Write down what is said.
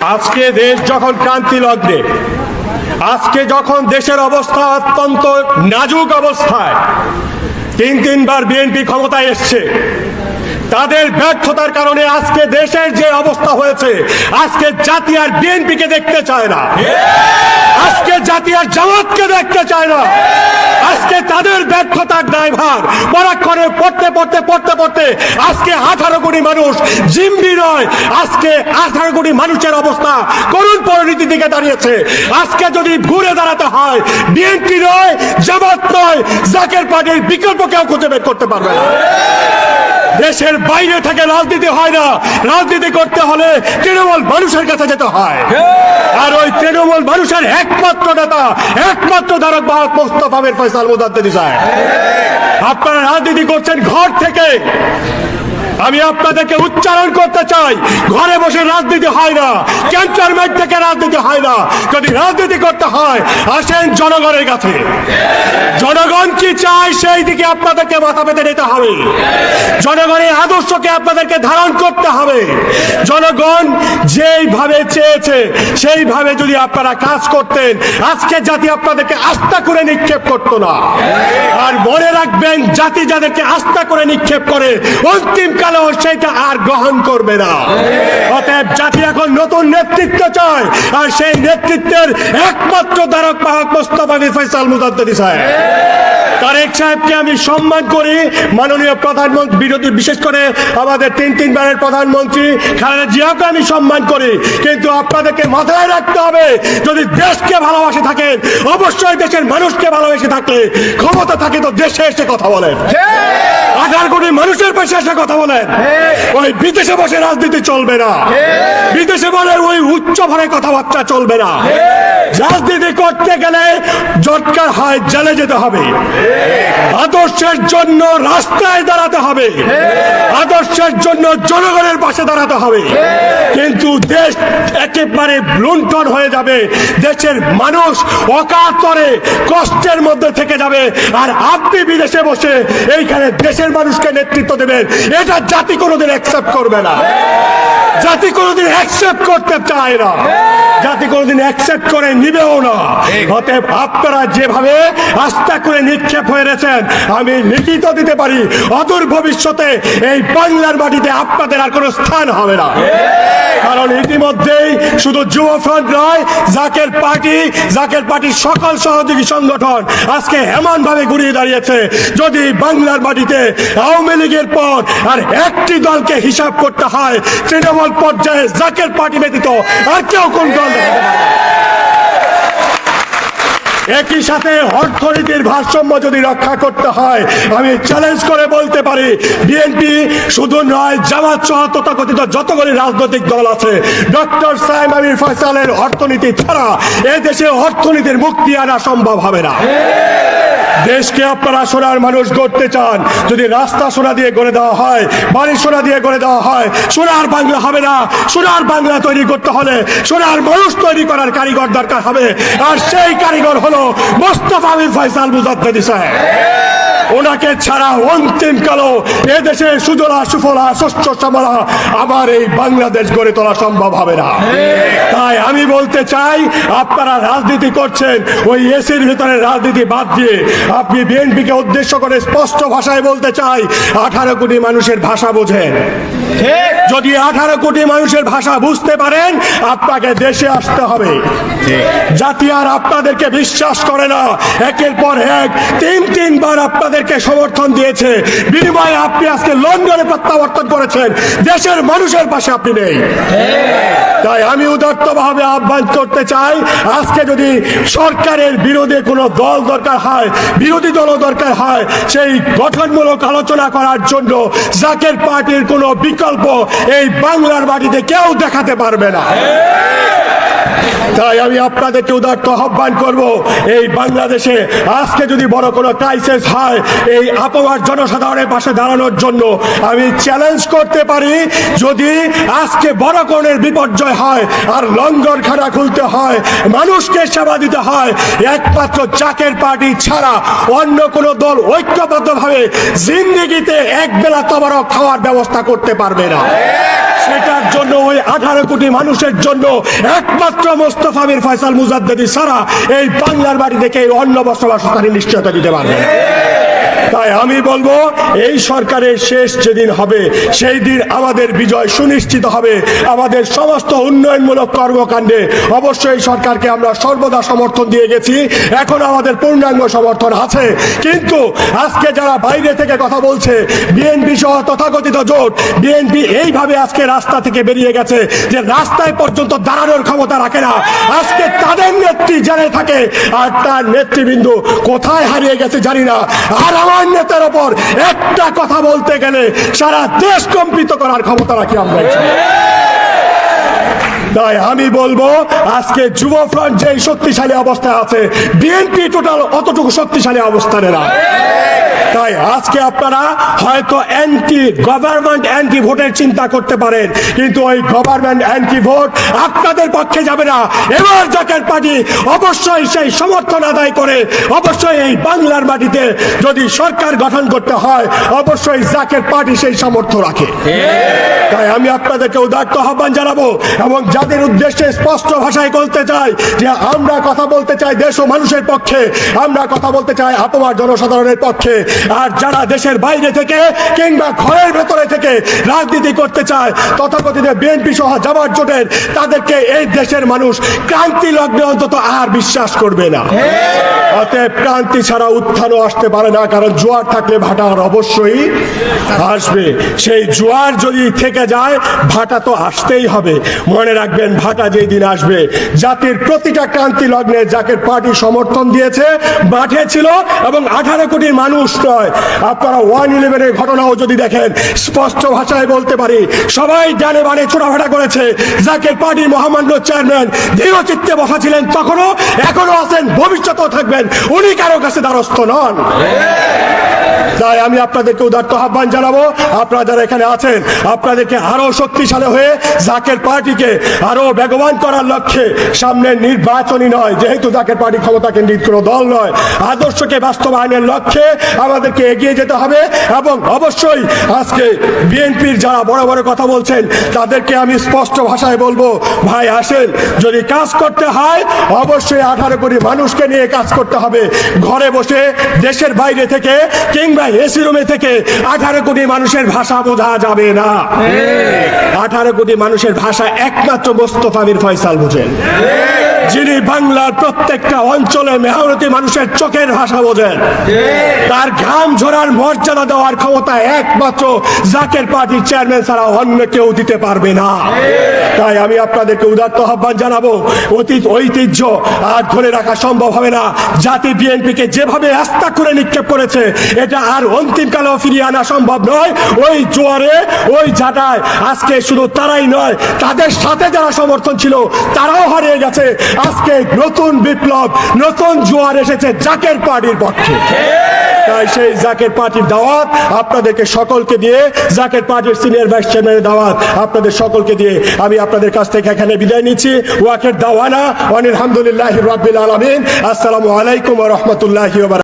আজকে দেশ যখন ক্রান্তি লগ্নে, আজকে যখন দেশের অবস্থা অত্যন্ত নাজুক অবস্থায়, তিন তিনবার বিএনপি ক্ষমতায় এসছে তাদের ব্যর্থতার কারণে আজকে দেশের যে অবস্থা হয়েছে, আজকে জাতি আর বিএনপিকে দেখতে চায় না। আজকে জাতি আর জামাতকে দেখতে চায় না। আজকে তাদের ব্যর্থতার দায়ভার পরাক্ষণে পড়তে পড়তে পড়তে পড়তে আজকে আঠারো কোটি মানুষ জিম্বি নয়। আজকে আঠারো কোটি মানুষের অবস্থা করুণ পরিণতি দিকে দাঁড়িয়েছে। আজকে যদি ঘুরে দাঁড়াতে হয়, বিএনপি নয়, জামাত নয়, জাকের পার্টির বিকল্প কেউ খুঁজে বের করতে পারবে না। দেশের বাইরে থেকে রাজনীতি হয় না। রাজনীতি করতে হলে তৃণমূল মানুষের কাছে যেতে হয়। আর ওই তৃণমূল মানুষের একমাত্র নেতা একমাত্র ধারক বাহক মোস্তফা আমির ফয়সাল মুদাদ্দেদি সাহেব। আপনারা রাজনীতি করছেন ঘর থেকে। আমি আপনাদেরকে উচ্চারণ করতে চাই। ঘরে বসে রাজনীতি হয় না। ক্যান্টনমেন্ট থেকে রাজনীতি হয় না। যদি রাজনীতি করতে হয়, আসেন জনগণের কাছে। জনগণ কি চায়, সেই দিকে আপনাদেরকে মাথা পেতে নিতে হবে। জনগণের আদর্শকে আপনাদেরকে ধারণ করতে হবে। জনগণ যেইভাবে চেয়েছে, সেইভাবে যদি আপনারা কাজ করতেন, আজকে জাতি আপনাদেরকে আস্থা করে নিক্ষেপ করতো না। আর মনে রাখবেন, জাতি যাদেরকে আস্থা করে নিক্ষেপ করে, অন্তিম কালেও সেটা আর গ্রহণ করবে না। অতএব জাতি এখন নতুন নেতৃত্ব চায়, আর সেই নেতৃত্বের একমাত্র দ্বারক বাহক মোস্তফা আলী ফয়সাল মুজাদ্দি সাহেব। তারেক সাহেবকে আমি সম্মান করি, মাননীয় প্রধানমন্ত্রী, বিরোধী বিশেষ করে আমাদের তিন তিনবারের প্রধানমন্ত্রী খালেদা জিয়াকে আমি সম্মান করি। কিন্তু আপনাদেরকে মাথায় রাখতে হবে, যদি দেশকে ভালোবাসে থাকেন, অবশ্যই দেশের মানুষকে ভালোবেসে থাকলে ক্ষমতা থাকে তো দেশে এসে কথা বলেন। কোটি মানুষের পাশে এসে কথা বলেন। ওই বিদেশে বসে রাজনীতি চলবে না। বিদেশে বলে ওই উচ্চ ভারে কথাবার্তা চলবে না। রাজনীতি করতে গেলে জটকার হয় জেলে যেতে হবে। আদর্শের জন্য রাস্তায় দাঁড়াতে হবে। আদর্শের জন্য জনগণের পাশে দাঁড়াতে হবে। কিন্তু দেশ একেবারে লুণ্ঠন হয়ে যাবে। দেশের মানুষ অকাতরে কষ্টের মধ্যে থেকে যাবে। আর আপনি বিদেশে বসে এইখানে দেশের মানুষকে নেতৃত্ব দেবেন। এটা জাতি কোনোদিন অ্যাকসেপ্ট করবে না। জাতি কোনোদিন অ্যাকসেপ্ট করতে চায় না। জাতি কোনোদিন অ্যাকসেপ্ট করে নিবেও না। অতএব আপনারা যেভাবে আস্থা করে নিক্ষেপ হয়ে রয়েছেন আমি লিখিত দিতে পারি অদূর ভবিষ্যতে এই বাংলার মাটিতে আপনাদের আর কোনো স্থান হবে না। কারণ ইতিমধ্যেই শুধু যুব ফ্রন্ট নয় জাকের পার্টি জাকের পার্টির সকল সহযোগী সংগঠন আজকে এমন ভাবে ঘুরিয়ে দাঁড়িয়েছে যদি বাংলার মাটিতে আওয়ামী লীগের পর আর একটি দলকে হিসাব করতে হয় তৃণমূল পর্যায়ে জাকের পার্টি ব্যতীত আর কেউ কোন দল দেখাতে পারবে না। একই সাথে অর্থনীতির ভারসাম্য যদি রক্ষা করতে হয়, আমি চ্যালেঞ্জ করে বলতে পারি বিএনপি শুধু নয়, জামাত সহ তথাকথিত যতগুলি রাজনৈতিক দল আছে ডক্টর সাহেব আমির ফয়সালের অর্থনীতি ছাড়া এ দেশে অর্থনীতির মুক্তি আনা সম্ভব হবে না। দেশকে আপনারা সোনার মানুষ গড়তে চান, যদি রাস্তা সোনা দিয়ে গড়ে দেওয়া হয়, বাড়ি সোনা দিয়ে গড়ে দেওয়া হয়, সোনার বাংলা হবে না। সোনার বাংলা তৈরি করতে হলে সোনার মানুষ তৈরি করার কারিগর দরকার হবে, আর সেই কারিগর হলো মোস্তফা আমির ফয়সাল মুজাদ্দেদি সাহেব ওনাকে ছাড়া এ এদেশে সুজলা, সুফলা, শস্য, শ্যামলা, আবার এই বাংলাদেশ গড়ে তোলা সম্ভব হবে না। তাই আমি বলতে চাই আপনারা রাজনীতি করছেন ওই এসির ভিতরে রাজনীতি বাদ দিয়ে আপনি বিএনপিকে উদ্দেশ্য করে স্পষ্ট ভাষায় বলতে চাই আঠারো কোটি মানুষের ভাষা বোঝেন। যদি আঠারো কোটি মানুষের ভাষা বুঝতে পারেন আপনাকে দেশে আসতে হবে। জাতি আর আপনাদেরকে বিশ্বাস করে না। একের পর এক তিন তিনবার আপনাদেরকে সমর্থন দিয়েছে। বিনিময়ে আপনি আজকে লন্ডনে প্রত্যাবর্তন করেছেন। দেশের মানুষের পাশে আপনি নেই। তাই আমি উদার্তভাবে আহ্বান করতে চাই, আজকে যদি সরকারের বিরোধে কোনো দল দরকার হয়, বিরোধী দলও দরকার হয়, সেই গঠনমূলক আলোচনা করার জন্য জাকের পার্টির কোনো বিকল্প এই বাংলার মাটিতে কেউ দেখাতে পারবে না। তাই আমি আপনাদেরকে উদার্ত আহ্বান করব, এই বাংলাদেশে আজকে যদি বড় কোনো ক্রাইসিস হয়, এই আপমার জনসাধারণের পাশে দাঁড়ানোর জন্য আমি চ্যালেঞ্জ করতে পারি, যদি আজকে বড় কোণের বিপর্যয় হয় আর লঙ্গর খানা খুলতে হয়, মানুষকে সেবা দিতে হয়, একমাত্র চাকের পার্টি ছাড়া অন্য কোনো দল ঐক্যবদ্ধভাবে জিন্দিগিতে এক বেলা তবারক খাওয়ার ব্যবস্থা করতে পারবে না। সেটার জন্য ওই আঠারো কোটি মানুষের জন্য একমাত্র মোস্তফা ফয়সাল মুজাদ্দি সারা এই বাংলার বাড়ি থেকে এই অন্য বসবাসকারী নিশ্চয়তা দিতে পারবে। তাই আমি বলব, এই সরকারের শেষ যেদিন হবে, সেই দিন আমাদের বিজয় সুনিশ্চিত হবে। আমাদের সমস্ত উন্নয়নমূলক কর্মকাণ্ডে অবশ্যই সরকারকে আমরা সর্বদা সমর্থন দিয়ে গেছি। এখন আমাদের পূর্ণাঙ্গ সমর্থন আছে। কিন্তু আজকে যারা বাইরে থেকে কথা বলছে, বিএনপি সহ তথাকথিত জোট, বিএনপি এইভাবে আজকে রাস্তা থেকে বেরিয়ে গেছে যে রাস্তায় পর্যন্ত দাঁড়ানোর ক্ষমতা রাখে না। আজকে তাদের নেত্রী জেনে থাকে, আর তার নেতৃবৃন্দ কোথায় হারিয়ে গেছে জানি না। আর আমার নেতার ওপর একটা কথা বলতে গেলে সারা দেশ কম্পিত করার ক্ষমতা রাখি আমরা। তাই আমি বলব, আজকে যুব ফ্রন্ট যে শক্তিশালী অবস্থায় আছে বিএনপি টোটাল অতটুকু শক্তিশালী অবস্থানে না তাই আজকে আপনারা হয়তো অ্যান্টি গভর্নমেন্ট অ্যান্টি ভোটের চিন্তা করতে পারেন, কিন্তু ওই গভর্নমেন্ট অ্যান্টি ভোট আপনাদের পক্ষে যাবে না। এবার জাকের পার্টি অবশ্যই সেই সমর্থন আদায় করে, অবশ্যই এই বাংলার মাটিতে যদি সরকার গঠন করতে হয়, অবশ্যই জাকের পার্টি সেই সামর্থ্য রাখে। তাই আমি আপনাদেরকে উদার্ত আহ্বান জানাব এবং যাদের উদ্দেশ্যে স্পষ্ট ভাষায় বলতে চাই যে আমরা কথা বলতে চাই দেশ ও মানুষের পক্ষে, আমরা কথা বলতে চাই আপমার জনসাধারণের পক্ষে। আর যারা দেশের বাইরে থেকে কিংবা ঘরের ভেতরে থেকে রাজনীতি করতে চায়, তথাকথিত বিএনপি সহ জামাত জোটের, তাদেরকে এই দেশের মানুষ ক্রান্তি লগ্নে অন্তত আর বিশ্বাস করবে না। অতএব ক্রান্তি ছাড়া উত্থানও আসতে পারে না, কারণ জোয়ার থাকলে ভাটার অবশ্যই আসবে। সেই জোয়ার যদি থেকে যায়, ভাটা তো আসতেই হবে। মনে রাখবেন, ভাটা যেই দিন আসবে। জাতির প্রতিটা ক্রান্তি লগ্নে যাকে পার্টি সমর্থন দিয়েছে, মাঠে ছিল এবং আঠারো কোটি মানুষ নয়। আপনারা ওয়ান ইলেভেনের ঘটনাও যদি দেখেন, স্পষ্ট ভাষায় বলতে পারি, সবাই জানে বানে ছোটাফাটা করেছে। যাকে পার্টি মহামান্য চেয়ারম্যান দৃঢ়চিত্তে বসা ছিলেন তখনও এখনও আছেন, ভবিষ্যতেও থাকবেন। উনি কারও কাছে দ্বারস্থ নন। তাই আমি আপনাদেরকে উদার্ত আহ্বান জানাব। আপনারা যারা এখানে আছেন, আপনাদেরকে আরও শক্তিশালী হয়ে জাকের পার্টিকে আরও বেগবান করার লক্ষ্যে সামনে নির্বাচনই নয়, যেহেতু জাকের পার্টি ক্ষমতা কেন্দ্রিক কোনো দল নয়, আদর্শকে বাস্তবায়নের লক্ষ্যে আমাদেরকে এগিয়ে যেতে হবে এবং অবশ্যই আজকে বিএনপির যারা বড় বড় কথা বলছেন, তাদেরকে আমি স্পষ্ট ভাষায় বলব, ভাই, আসেন, যদি কাজ করতে হয়, অবশ্যই আঠারো কোটি মানুষকে নিয়ে কাজ করতে হবে। ঘরে বসে দেশের বাইরে থেকে কিংবা এসি রুমে থেকে আঠারো কোটি মানুষের ভাষা বোঝা যাবে না। আঠারো কোটি মানুষের ভাষা একমাত্র মোস্তফা মির ফয়সাল বোঝেন। যিনি বাংলার প্রত্যেকটা অঞ্চলে মেহনতি মানুষের চোখের ভাষা বোঝেন। তার ঘাম ঝরার মর্যাদা দেওয়ার ক্ষমতা একমাত্র জাকের পার্টির চেয়ারম্যান ছাড়া অন্য কেউ দিতে পারবে না। তাই আমি আপনাদেরকে উদাত্ত আহ্বান জানাব, অতীত ঐতিহ্য আর ধরে রাখা সম্ভব হবে না। জাতি বিএনপিকে যেভাবে আস্থা করে নিক্ষেপ করেছে, এটা আর অন্তিমকালেও ফিরিয়ে আনা সম্ভব নয়। ওই জোয়ারে, ওই জাটায় আজকে শুধু তারাই নয়, তাদের সাথে যারা সমর্থন ছিল, তারাও হারিয়ে গেছে। আজকে নতুন বিপ্লব, নতুন জোয়ার এসেছে জাকের পার্টির পক্ষে। তাই সেই জাকের পার্টির দাওয়াত আপনাদেরকে সকলকে দিয়ে, জাকের পার্টির সিনিয়র ভাইস চেয়ারম্যানের দাওয়াত আপনাদের সকলকে দিয়ে আমি আপনাদের কাছ থেকে এখানে বিদায় নিচ্ছি। ওয়াকের দাওয়ানা, অনিল আলহামদুলিল্লাহ রবিল আলমিন। আসসালামু আলাইকুম রহমতুল্লাহ